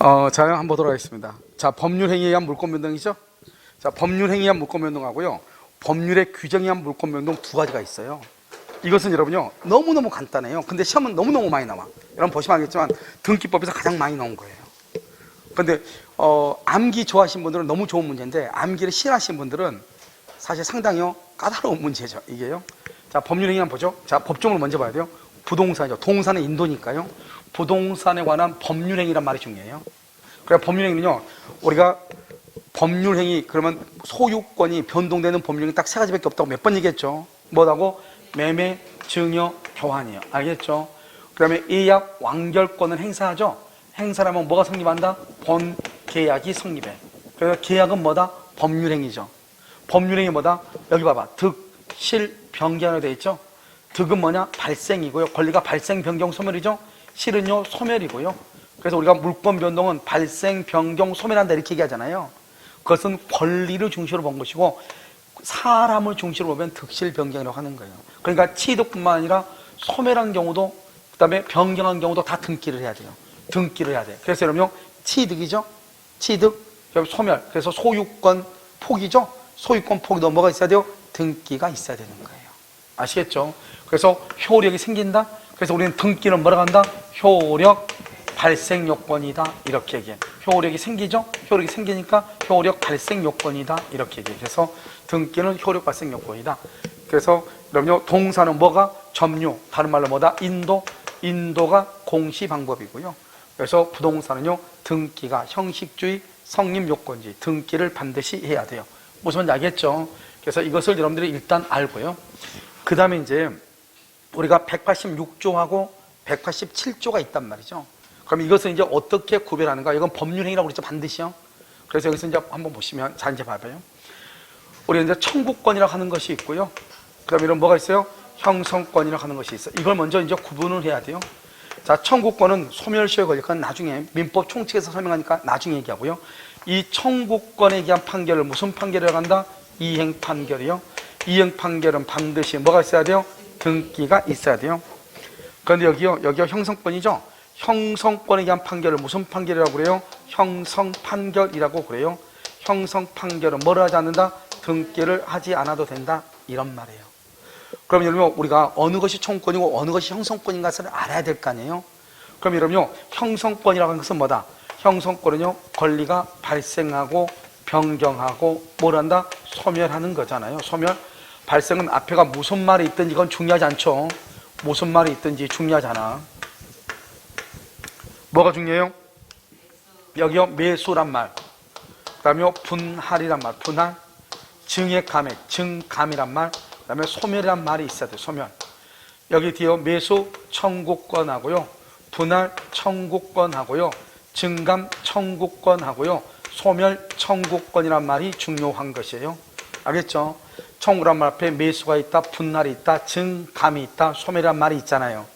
어, 자, 한번 보도록 하겠습니다. 자, 법률 행위에 의한 물권 변동이죠. 자, 법률 행위에 의한 물권 변동하고요. 법률의 규정에 의한 물권 변동 두 가지가 있어요. 이것은 여러분요, 너무너무 간단해요. 근데 시험은 너무너무 많이 나와. 여러분 보시면 알겠지만, 등기법에서 가장 많이 나온 거예요. 근데, 어, 암기 좋아하시는 분들은 너무 좋은 문제인데, 암기를 싫어하시는 분들은 사실 상당히요, 까다로운 문제죠. 이게요. 자, 법률 행위 한번 보죠. 자, 법정을 먼저 봐야 돼요. 부동산이죠. 동산은 인도니까요. 부동산에 관한 법률 행위란 말이 중요해요. 그래 법률 행위는요. 우리가 법률 행위 그러면 소유권이 변동되는 법률 행위 딱 세 가지밖에 없다고 몇 번 얘기했죠. 뭐라고? 매매, 증여, 교환이에요. 알겠죠? 그 다음에 예약 완결권을 행사하죠. 행사라면 뭐가 성립한다? 본 계약이 성립해. 그래서 계약은 뭐다? 법률 행위죠. 법률 행위 뭐다? 여기 봐봐. 득, 실, 변경으로 돼 있죠. 득은 뭐냐? 발생이고요. 권리가 발생, 변경, 소멸이죠. 실은요, 소멸이고요. 그래서 우리가 물권 변동은 발생, 변경, 소멸한다 이렇게 얘기하잖아요. 그것은 권리를 중심으로 본 것이고 사람을 중심으로 보면 득실 변경이라고 하는 거예요. 그러니까 취득뿐만 아니라 소멸한 경우도 그다음에 변경한 경우도 다 등기를 해야 돼요. 등기를 해야 돼요. 그래서 여러분요, 취득이죠. 취득, 소멸. 그래서 소유권 포기죠. 소유권 포기도 뭐가 있어야 돼요? 등기가 있어야 되는 거예요. 아시겠죠? 그래서 효력이 생긴다. 그래서 우리는 등기는 뭐라고 한다? 효력 발생 요건이다. 이렇게 얘기해. 효력이 생기죠? 효력이 생기니까 효력 발생 요건이다. 이렇게 얘기해. 그래서 등기는 효력 발생 요건이다. 그래서 그럼요, 동사는 뭐가? 점유. 다른 말로 뭐다? 인도. 인도가 공시 방법이고요. 그래서 부동산은요, 등기가 형식주의 성립 요건지 등기를 반드시 해야 돼요. 무슨 말인지 알겠죠? 그래서 이것을 여러분들이 일단 알고요. 그 다음에 이제 우리가 186조하고 187조가 있단 말이죠. 그럼 이것을 이제 어떻게 구별하는가? 이건 법률행위라고 그랬죠, 반드시요. 그래서 여기서 이제 한번 보시면, 자, 이제 봐봐요. 우리 이제 청구권이라고 하는 것이 있고요. 그 다음에 이런 뭐가 있어요? 형성권이라고 하는 것이 있어요. 이걸 먼저 이제 구분을 해야 돼요. 자, 청구권은 소멸시효 권리, 그건 나중에 민법 총칙에서 설명하니까 나중에 얘기하고요. 이 청구권에 대한 판결을 무슨 판결이라고 한다? 이행 판결이요. 이행 판결은 반드시 뭐가 있어야 돼요? 등기가 있어야 돼요. 그런데 여기요, 여기가 형성권이죠? 형성권에 대한 판결을 무슨 판결이라고 그래요? 형성 판결이라고 그래요. 형성 판결은 뭐를 하지 않는다? 등기를 하지 않아도 된다. 이런 말이에요. 그럼 여러분 우리가 어느 것이 청구권이고 어느 것이 형성권인 가를 알아야 될 거 아니에요? 그럼 여러분요 형성권이라고 하는 것은 뭐다? 형성권은요 권리가 발생하고 변경하고 뭘 한다? 소멸하는 거잖아요. 소멸. 발생은 앞에가 무슨 말이 있든지 이건 중요하지 않죠. 무슨 말이 있든지 중요하잖아. 뭐가 중요해요? 여기요 매수란 말. 그 다음에 분할이란 말. 분할. 증액 감액. 증감이란 말. 그 다음에 소멸이란 말이 있어야 돼요. 소멸. 여기 뒤에 매수 청구권하고요. 분할 청구권하고요. 증감 청구권하고요. 소멸 청구권이란 말이 중요한 것이에요. 알겠죠? 청구란 말 앞에 매수가 있다, 분할이 있다, 증감이 있다, 소멸이란 말이 있잖아요.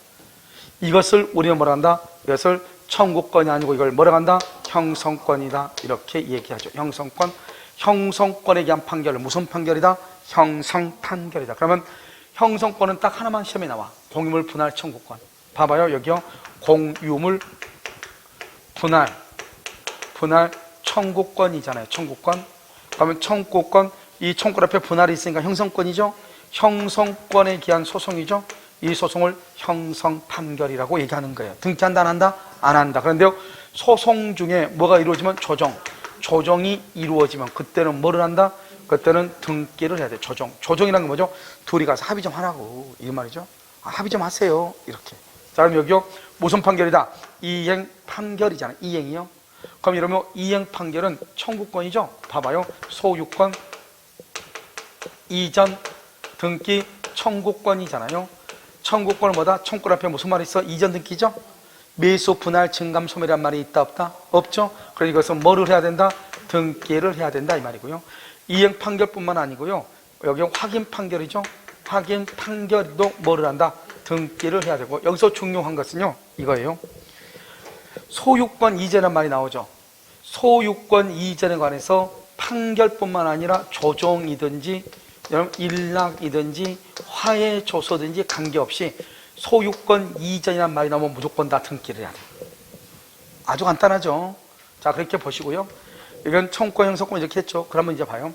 이것을 우리가 뭐라 한다? 이것을 청구권이 아니고 이걸 뭐라 한다? 형성권이다. 이렇게 얘기하죠. 형성권. 형성권에 대한 판결을 무슨 판결이다? 형성 판결이다. 그러면 형성권은 딱 하나만 시험에 나와. 공유물 분할 청구권. 봐봐요. 여기요. 공유물 분할 분할 청구권이잖아요. 청구권. 그러면 청구권 이 청구권 앞에 분할이 있으니까 형성권이죠. 형성권에 기한 소송이죠. 이 소송을 형성 판결이라고 얘기하는 거예요. 등기한다 안 한다? 안 한다. 그런데요. 소송 중에 뭐가 이루어지면 조정. 조정이 이루어지면 그때는 뭐를 한다? 그때는 등기를 해야 돼. 조정. 조정이라는 게 뭐죠? 둘이 가서 합의 좀 하라고. 이 말이죠. 아, 합의 좀 하세요. 이렇게. 자, 그럼 여기요. 무슨 판결이다? 이행 판결이잖아요. 이행이요. 그럼 이러면 이행 판결은 청구권이죠. 봐봐요. 소유권, 이전, 등기, 청구권이잖아요. 청구권은 뭐다? 청구권 앞에 무슨 말이 있어? 이전 등기죠? 매수, 분할, 증감, 소멸이란 말이 있다 없다? 없죠? 그래서 이것은 뭐를 해야 된다? 등기를 해야 된다 이 말이고요. 이행 판결뿐만 아니고요. 여기 확인 판결이죠. 확인 판결도 뭐를 한다? 등기를 해야 되고 여기서 중요한 것은요. 이거예요. 소유권 이전이라는 말이 나오죠. 소유권 이전에 관해서 판결뿐만 아니라 조정이든지 여러분 일락이든지 화해 조서든지 관계없이 소유권 이전이라는 말이 나오면 무조건 다 등기를 해야 돼요. 아주 간단하죠. 자, 그렇게 보시고요. 이건 청권, 형사권 이렇게 했죠. 그러면 이제 봐요.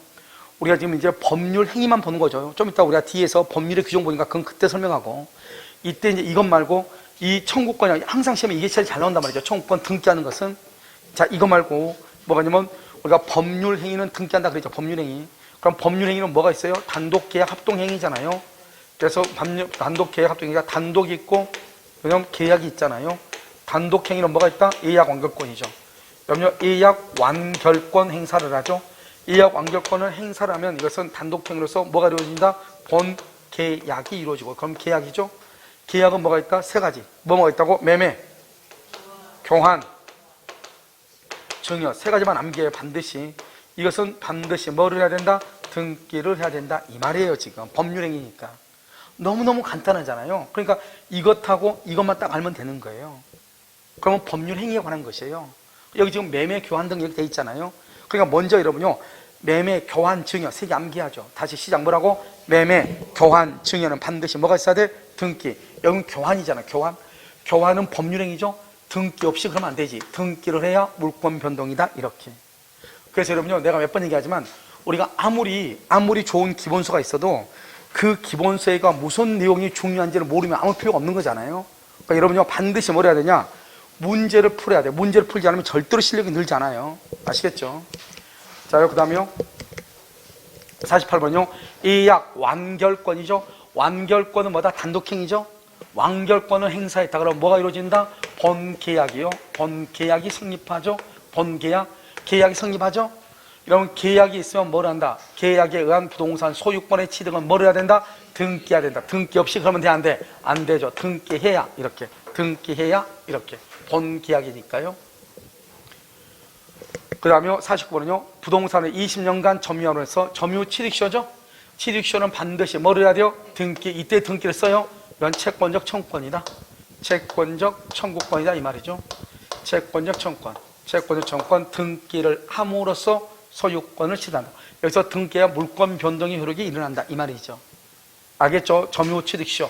우리가 지금 이제 법률 행위만 보는 거죠. 좀 이따 우리가 뒤에서 법률의 규정 보니까 그건 그때 설명하고 이때 이제 이것 말고 이 청구권이 항상 시험에 이게 제일 잘 나온단 말이죠. 청구권 등기하는 것은 자, 이거 말고 뭐가 냐면 우리가 법률 행위는 등기한다 그랬죠. 법률 행위. 그럼 법률 행위는 뭐가 있어요? 단독 계약 합동 행위잖아요. 그래서 단독 계약 합동 행위가 단독이 있고 그냥 계약이 있잖아요. 단독 행위는 뭐가 있다? 예약 완결권이죠. 그럼요, 예약 완결권 행사를 하죠. 예약 완결권을 행사를 하면 이것은 단독 행위로서 뭐가 이루어진다? 본 계약이 이루어지고 그럼 계약이죠. 계약은 뭐가 있다? 세 가지. 뭐가 있다고? 매매, 교환, 증여. 세 가지만 암기해요 반드시. 이것은 반드시 뭐를 해야 된다? 등기를 해야 된다. 이 말이에요 지금. 법률행위니까. 너무너무 간단하잖아요. 그러니까 이것하고 이것만 딱 알면 되는 거예요. 그러면 법률 행위에 관한 것이에요. 여기 지금 매매 교환 등 이렇게 돼 있잖아요. 그러니까 먼저 여러분요 매매 교환 증여 세 개 암기하죠 다시 시작 뭐라고 매매 교환 증여는 반드시 뭐가 있어야 돼 등기 여기는 교환이잖아 교환 교환은 법률행위죠 등기 없이 그러면 안 되지. 등기를 해야 물권 변동이다. 이렇게. 그래서 여러분요, 내가 몇 번 얘기하지만 우리가 아무리 아무리 좋은 기본서가 있어도 그 기본서가 무슨 내용이 중요한지를 모르면 아무 필요가 없는 거잖아요. 그러니까 여러분요, 반드시 뭘 해야 되냐? 문제를 풀어야 돼. 문제를 풀지 않으면 절대로 실력이 늘지 않아요. 아시겠죠? 자, 그 다음에요. 48번요. 예약 완결권이죠. 완결권은 뭐다? 단독행위죠. 완결권을 행사했다. 그럼 뭐가 이루어진다? 본계약이요. 본계약이 성립하죠. 본계약. 계약이 성립하죠. 이러면 계약이 있으면 뭘 한다? 계약에 의한 부동산 소유권의 취득은 뭘 해야 된다? 등기해야 된다. 등기 없이 그러면 돼? 안 돼? 안 되죠. 등기해야 이렇게. 등기해야 이렇게. 본계약이니까요. 그 다음에 49번은요. 부동산을 20년간 점유하로 해서 점유 취득쇼죠. 취득쇼는 반드시 뭘 해야 돼요? 등기. 이때 등기를 써요. 이건 채권적 청구권이다. 채권적 청구권이다 이 말이죠. 채권적 청구권. 채권적 청구권 등기를 함으로써 소유권을 취득한다. 여기서 등기와 물권 변동의 효력이 일어난다 이 말이죠. 알겠죠? 점유 취득쇼.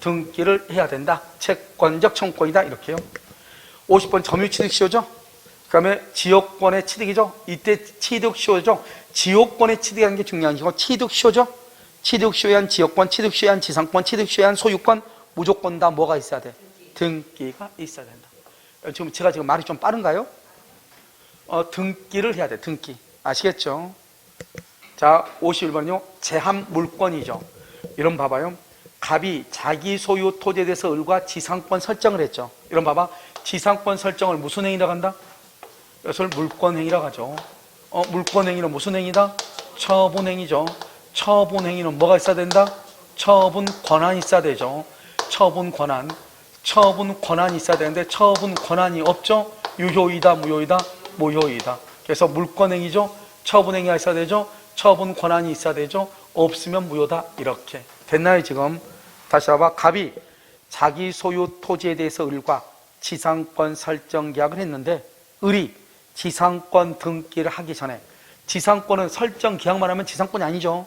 등기를 해야 된다. 채권적 청구권이다 이렇게요. 50번 점유 취득쇼죠. 그다음에 지역권의 취득이죠. 이때 취득쇼죠. 지역권의 취득이라는 게 중요한 거고 취득쇼죠. 취득쇼에 한 지역권, 취득쇼에 한 지상권, 취득쇼에 한 소유권 무조건 다 뭐가 있어야 돼? 등기가 있어야 된다. 지금 제가 지금 말이 좀 빠른가요? 어, 등기를 해야 돼. 등기. 아시겠죠? 자, 51번요. 제한 물권이죠. 이런 봐봐요. 갑이 자기 소유 토지에 대해서 을과 지상권 설정을 했죠. 이런 봐봐. 지상권 설정을 무슨 행위라고 한다? 이것을 물권행위라고 하죠. 어, 물권행위는 무슨 행위다? 처분행위죠. 처분행위는 뭐가 있어야 된다? 처분 권한이 있어야 되죠. 처분 권한. 처분 권한이 있어야 되는데 처분 권한이 없죠? 유효이다, 무효이다? 무효이다. 그래서 물권행위죠. 처분행위가 있어야 되죠. 처분 권한이 있어야 되죠. 없으면 무효다. 이렇게. 됐나요, 지금? 다시 봐봐. 갑이 자기 소유 토지에 대해서 을과 지상권 설정 계약을 했는데 을이 지상권 등기를 하기 전에 지상권은 설정 계약만 하면 지상권이 아니죠.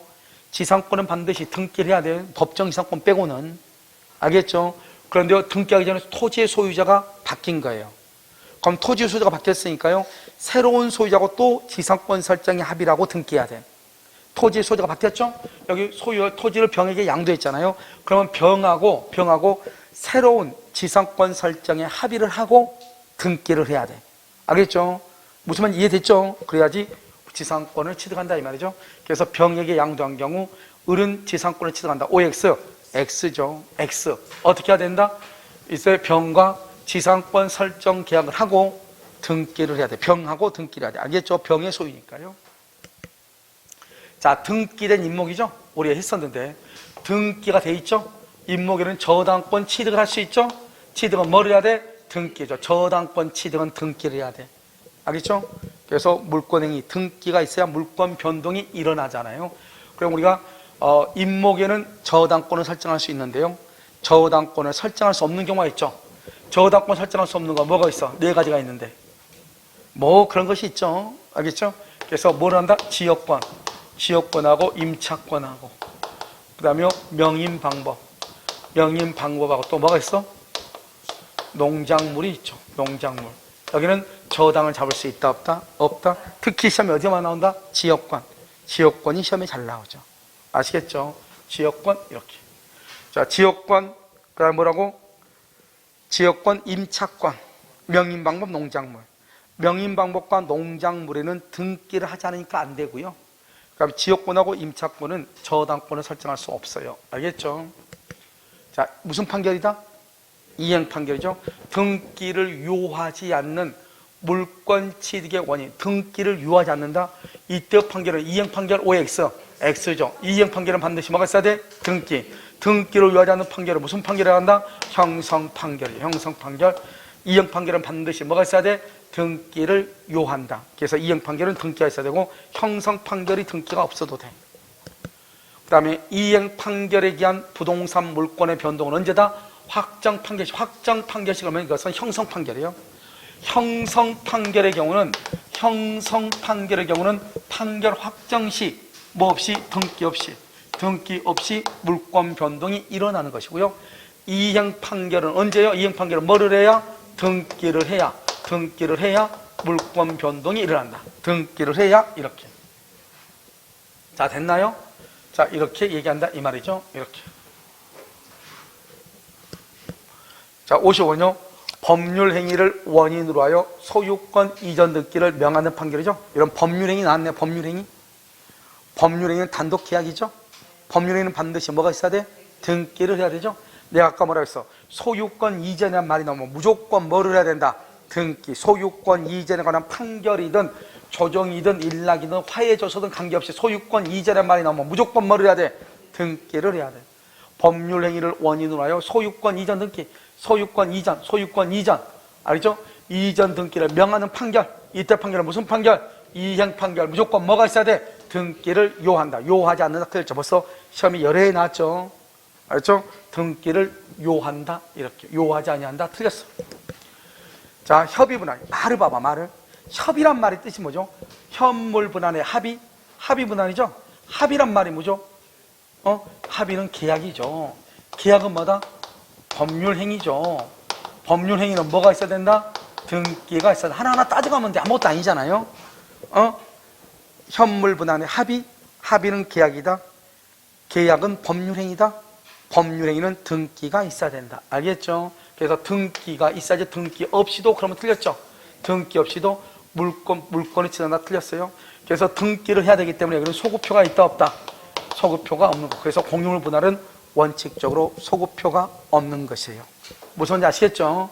지상권은 반드시 등기를 해야 돼요. 법정 지상권 빼고는. 알겠죠? 그런데 등기하기 전에 토지의 소유자가 바뀐 거예요. 그럼 토지 소유자가 바뀌었으니까요. 새로운 소유자고 또 지상권 설정에 합의라고 등기해야 돼. 토지 소유자가 바뀌었죠? 여기 소유 토지를 병에게 양도했잖아요. 그러면 병하고 병하고 새로운 지상권 설정에 합의를 하고 등기를 해야 돼. 알겠죠? 무슨 말 이해됐죠? 그래야지 지상권을 취득한다 이 말이죠. 그래서 병에게 양도한 경우 을은 지상권을 취득한다. OX, X죠. X. 어떻게 해야 된다? 이제 병과 지상권 설정 계약을 하고 등기를 해야 돼. 병하고 등기를 해야 돼. 알겠죠? 병의 소유니까요. 자, 등기된 임목이죠? 우리가 했었는데 등기가 돼 있죠? 임목에는 저당권 취득을 할 수 있죠? 취득은 뭘 해야 돼? 등기죠. 저당권 취득은 등기를 해야 돼. 알겠죠? 그래서 물권행위 등기가 있어야 물권 변동이 일어나잖아요. 그럼 우리가 어, 임목에는 저당권을 설정할 수 있는데요. 저당권을 설정할 수 없는 경우가 있죠. 저당권 설정할 수 없는 거 뭐가 있어? 네 가지가 있는데. 뭐 그런 것이 있죠. 알겠죠? 그래서 뭘 한다? 지역권. 지역권하고 임차권하고 그 다음에 명인 방법. 명인 방법하고 또 뭐가 있어? 농작물이 있죠. 농작물. 여기는 저당을 잡을 수 있다 없다? 없다. 특히 시험에 어디만 나온다? 지역권. 지역권이 시험에 잘 나오죠. 아시겠죠? 지역권 이렇게. 자, 지역권 그다음 뭐라고? 지역권 임차권 명인 방법 농작물 명인 방법과 농작물에는 등기를 하지 않으니까 안 되고요. 그럼 지역권하고 임차권은 저당권을 설정할 수 없어요. 알겠죠? 자, 무슨 판결이다? 이행 판결이죠. 등기를 유하지 않는 물권 취득의 원인, 등기를 유하지 않는다. 이때 판결은 이행 판결 OX, X죠. 이행 판결은 반드시 뭐가 있어야 돼? 등기. 등기를 유하지 않는 판결은 무슨 판결을 한다? 형성 판결이죠. 형성 판결. 이행 판결은 반드시 뭐가 있어야 돼? 등기를 요한다. 그래서 이행 판결은 등기가 있어야 되고 형성 판결이 등기가 없어도 돼. 그다음에 이행 판결에 기한 부동산 물권의 변동은 언제다? 확정 판결식. 확정 판결식 하면 이것은 형성 판결이에요. 형성 판결의 경우는 형성 판결의 경우는 판결 확정 시 뭐 없이 등기 없이 등기 없이 물권 변동이 일어나는 것이고요. 이행 판결은 언제요? 이행 판결은 뭐를 해야? 등기를 해야 등기를 해야 물권 변동이 일어난다. 등기를 해야 이렇게. 자, 됐나요? 자, 이렇게 얘기한다 이 말이죠. 이렇게. 자, 55요. 법률 행위를 원인으로 하여 소유권 이전 등기를 명하는 판결이죠. 이런 법률 행위 나왔네요. 법률 행위. 법률 행위는 단독 계약이죠. 법률 행위는 반드시 뭐가 있어야 돼? 등기를 해야 되죠. 내가 아까 뭐라 했어? 소유권 이전이란 말이 나오면 무조건 뭐를 해야 된다? 등기. 소유권 이전에 관한 판결이든 조정이든 일락이든 화해 조서든 관계없이 소유권 이전이란 말이 나오면 무조건 뭐를 해야 돼? 등기를 해야 돼. 법률 행위를 원인으로 하여 소유권 이전 등기, 소유권 이전, 소유권 이전, 알죠? 이전 등기를 명하는 판결, 이때 판결은 무슨 판결? 이행 판결, 무조건 뭐가 있어야 돼? 등기를 요한다. 요하지 않는다. 틀렸죠. 벌써 시험이 여러 해 나왔죠. 알죠? 등기를 요한다. 이렇게. 요하지 아니한다. 틀렸어. 자, 협의 분할. 말을 봐봐, 말을. 협의란 말의 뜻이 뭐죠? 현물 분할의 합의? 합의 분할이죠? 합의란 말이 뭐죠? 어? 합의는 계약이죠. 계약은 뭐다? 법률 행위죠. 법률 행위는 뭐가 있어야 된다? 등기가 있어야 돼. 하나하나 따져가면 돼. 아무것도 아니잖아요. 어? 현물 분할의 합의? 합의는 계약이다. 계약은 법률 행위다. 법률 행위는 등기가 있어야 된다. 알겠죠? 그래서 등기가 있어야지 등기 없이도 그러면 틀렸죠. 등기 없이도 물권 물권이 지나다 틀렸어요. 그래서 등기를 해야 되기 때문에 여기는 소구표가 있다 없다. 소구표가 없는 거. 그래서 공유물 분할은 원칙적으로 소구표가 없는 것이에요. 무슨 말인지 아시겠죠?